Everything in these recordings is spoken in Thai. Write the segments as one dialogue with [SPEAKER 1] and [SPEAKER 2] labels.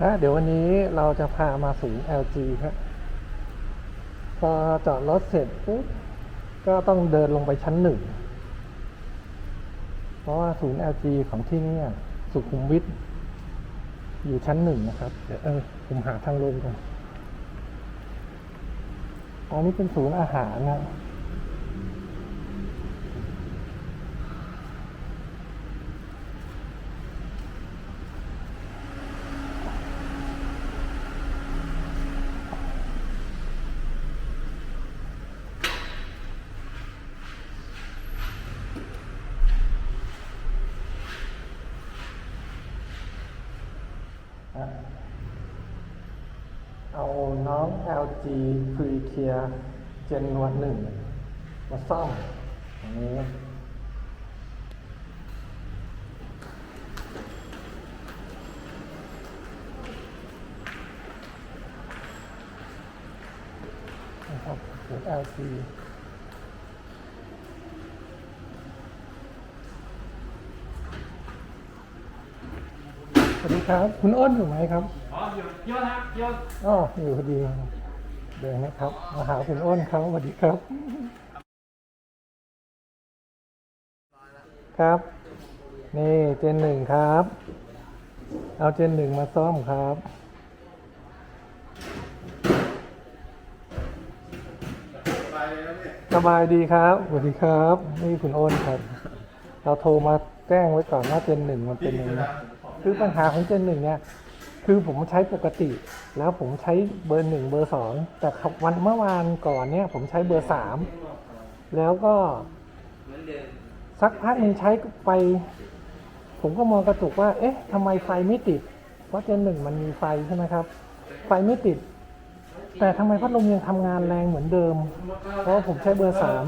[SPEAKER 1] ฮะเดี๋ยววันนี้เราจะพามาศูนย์ LG ครับพอจอดรถเสร็จปุ๊บก็ต้องเดินลงไปชั้นหนึ่ง เพราะว่าศูนย์ LG ของที่นี่สุขุมวิทอยู่ชั้นหนึ่งนะครับ เดี๋ยวเออผมหาทางลงก่อนอันนี้เป็นศูนย์อาหารนะ เอาน้อง LG f r e e c l e a r Gen วันหนึ่งมาซ่อมอย่างนี้นะครับ LG วัสดีครับ คุณอ้นอยู่ไหมครับ
[SPEAKER 2] อ๋อเดี๋ยวเยอะนะเยอะ
[SPEAKER 1] อ๋ออยู่พอดีเดินนะครับมาหาคุณอ้นเขาสวัสดีครับ ครับ นี่เจนหนึ่งครับ เอาเจนหนึ่งมาซ่อมครับ
[SPEAKER 2] ไปเลยแล้วเนี่ย
[SPEAKER 1] สบายดีครับสวัสดีครับ นี่คุณอ้นครับ เราโทรมาแจ้งไว้ก่อนว่าเจนหนึ่งมันเป็นยังไง คือปัญหาของเจนหนึ่งเนี่ยคือผมใช้ปกติ แล้วผมใช้เบอร์หนึ่งเบอร์สองแต่ครับวันเมื่อวานก่อนเนี่ยผมใช้เบอร์สามแล้วก็สักพักหนึงใช้ไป ผมก็มองกระจกว่า เอ๊ะทำไมไฟไม่ติด เพราะเจนหนึ่งมันมีไฟใช่ไหมครับ ไฟไม่ติด แต่ทำไมพัดลมยังทำงานแรงเหมือนเดิม เพราะผมใช้เบอร์สาม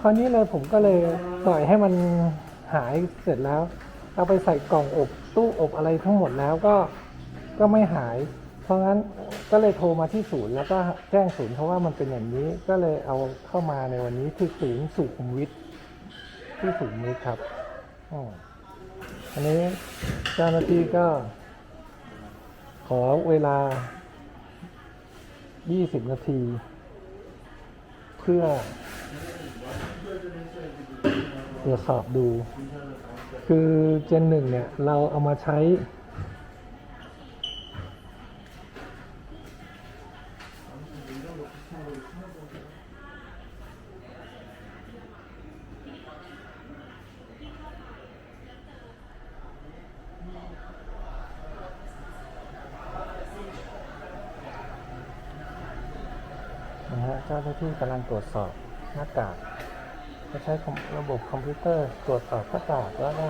[SPEAKER 1] คราวนี้เลยผมก็เลยปล่อยให้มันหายเสร็จแล้ว เอาไปใส่กล่องอบตู้อบอะไรทั้งหมดแล้วก็ก็ไม่หาย เพราะงั้นก็เลยโทรมาที่ศูนย์แล้วก็แจ้งศูนย์เพราะว่ามันเป็นอย่างนี้ก็เลยเอาเข้ามาในวันนี้ที่ศูนย์สุขุมวิทที่สุขุมวิทครับอออันนี้เจ้าหน้าที่ก็ ขอเวลา 20 นาที เพื่อตรวจสอบดู คือเจนหนึ่งเนี่ย เราเอามาใช้ นะฮะเจ้าหน้าที่กำลังตรวจสอบหน้ากาก จะใช้ระบบคอมพิวเตอร์ตรวจสอบหน้ากากแล้วก็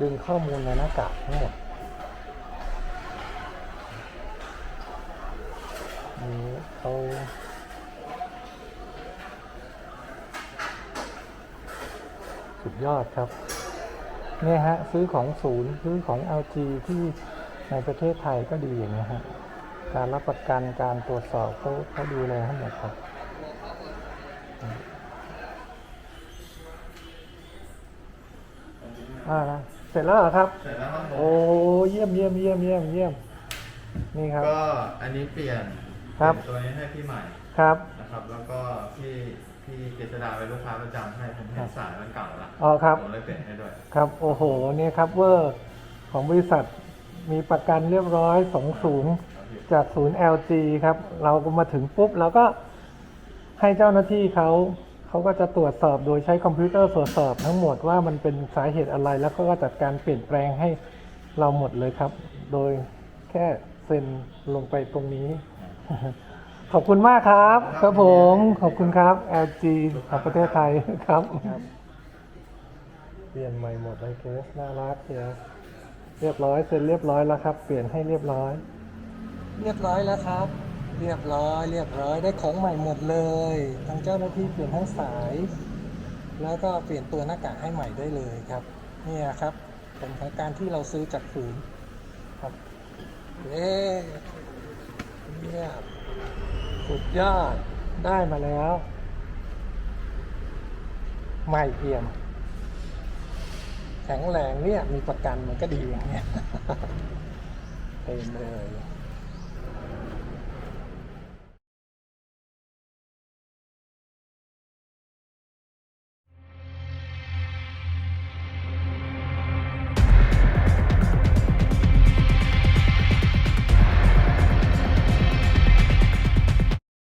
[SPEAKER 1] ดึงข้อมูลในหน้ากากทั้งหมดนี่เขาสุดยอดครับ เนี่ยฮะ ซื้อของศูนย์ ซื้อของ LG ที่ในประเทศไทยก็ดีอย่างนี้ยฮะ การรับประกันการตรวจสอบเขาเขาดูแลให้หมดครับ อ่านะเสร็จแล้วเหรอครับ
[SPEAKER 2] เสร็จแล้วครับผม
[SPEAKER 1] โอ้เยี่ยมเยี่ยมเยี่ยมเยี่ยมเยี่ยมนี่ครับ
[SPEAKER 2] ก็อันนี้เปลี่ยน
[SPEAKER 1] ครับ
[SPEAKER 2] เปลี่ยนตัวนี้ให้พี่ใหม่
[SPEAKER 1] ครับ
[SPEAKER 2] นะครับ แล้วก็พี่พี่เจษดาเป็นลูกค้าประจำให้ผมเห็นสายมันเก่าละ
[SPEAKER 1] อ๋อครับ
[SPEAKER 2] ผมเลยเปลี่ยนให้ด้วย
[SPEAKER 1] ครับโอ้โหเนี่ยครับเวอร์ของบริษัทมีประกันเรียบร้อยสองศูนย์จากศูนย์ LG ครับ เราก็มาถึงปุ๊บเราก็ให้เจ้าหน้าที่เขา เขาก็จะตรวจสอบโดยใช้คอมพิวเตอร์ตรวจสอบทั้งหมดว่ามันเป็นสาเหตุอะไร แล้วก็จัดการเปลี่ยนแปลงให้เราหมดเลยครับ โดยแค่เซ็นลงไปตรงนี้ ขอบคุณมากครับ ครับผม ขอบคุณครับ LG ของประเทศไทยครับ เปลี่ยนใหม่หมดเลยเคสน่ารักเชียเรียบร้อยเสร็จเรียบร้อยแล้วครับ เปลี่ยนให้เรียบร้อย เรียบร้อยแล้วครับ เรียบร้อย เรียบร้อยได้ของใหม่หมดเลยทางเจ้าหน้าที่เปลี่ยนทั้งสาย แล้วก็เปลี่ยนตัวหน้ากากให้ใหม่ได้เลยครับเนี่ยครับผลของการที่เราซื้อจากศูนย์ครับเย้เนี่ยสุดยอดได้มาแล้ว ใหม่เอี่ยม แข็งแรงเนี่ยมีประกันมันก็ดีอย่างเงี้ยเต็มเลย